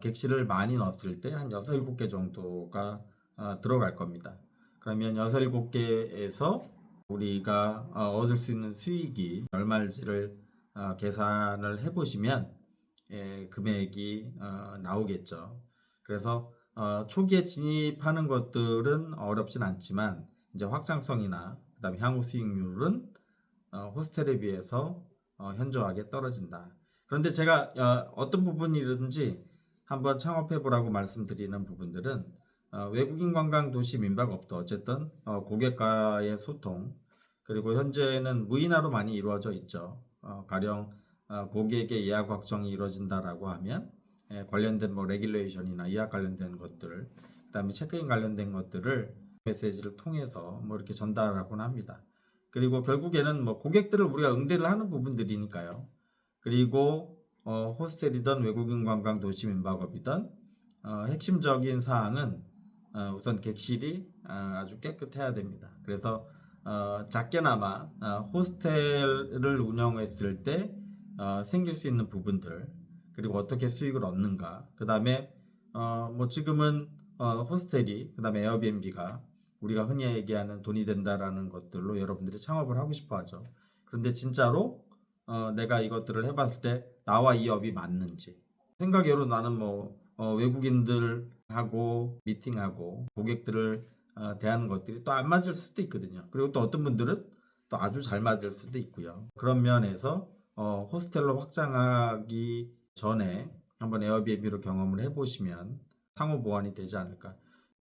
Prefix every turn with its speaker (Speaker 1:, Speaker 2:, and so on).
Speaker 1: 객실을 많이 넣었을 때 한 6, 7개 정도가 어, 들어갈 겁니다. 그러면 6, 7개에서 우리가 어, 얻을 수 있는 수익이 얼마일지를 어, 계산을 해보시면 예, 금액이 어, 나오겠죠. 그래서 어, 초기에 진입하는 것들은 어렵진 않지만 이제 확장성이나 그다음에 향후 수익률은 어, 호스텔에 비해서 어, 현저하게 떨어진다. 그런데 제가 어, 어떤 부분이든지 한번 창업해 보라고 말씀드리는 부분들은 어, 외국인 관광 도시 민박업도 어쨌든 어, 고객과의 소통 그리고 현재는 무인화로 많이 이루어져 있죠. 어, 가령 어, 고객의 예약 확정이 이루어진다라고 하면 예, 관련된 뭐 레귤레이션이나 예약 관련된 것들, 그다음에 체크인 관련된 것들을 메시지를 통해서 뭐 이렇게 전달하곤 합니다. 그리고 결국에는 뭐 고객들을 우리가 응대를 하는 부분들이니까요. 그리고 어, 호스텔이든 외국인 관광 도시 민박업이든 어, 핵심적인 사항은 어, 우선 객실이 어, 아주 깨끗해야 됩니다. 그래서 어, 작게나마 어, 호스텔을 운영했을 때 어, 생길 수 있는 부분들 그리고 어떻게 수익을 얻는가 그 다음에 어, 뭐 지금은 어, 호스텔이 그 다음에 에어비앤비가 우리가 흔히 얘기하는 돈이 된다라는 것들로 여러분들이 창업을 하고 싶어 하죠. 그런데 진짜로 어, 내가 이것들을 해봤을 때 나와 이 업이 맞는지 생각외로 나는 뭐 어, 외국인들하고 미팅하고 고객들을 어, 대하는 것들이 또 안 맞을 수도 있거든요. 그리고 또 어떤 분들은 또 아주 잘 맞을 수도 있고요. 그런 면에서 어, 호스텔로 확장하기 전에 한번 에어비앤비로 경험을 해보시면 상호 보완이 되지 않을까.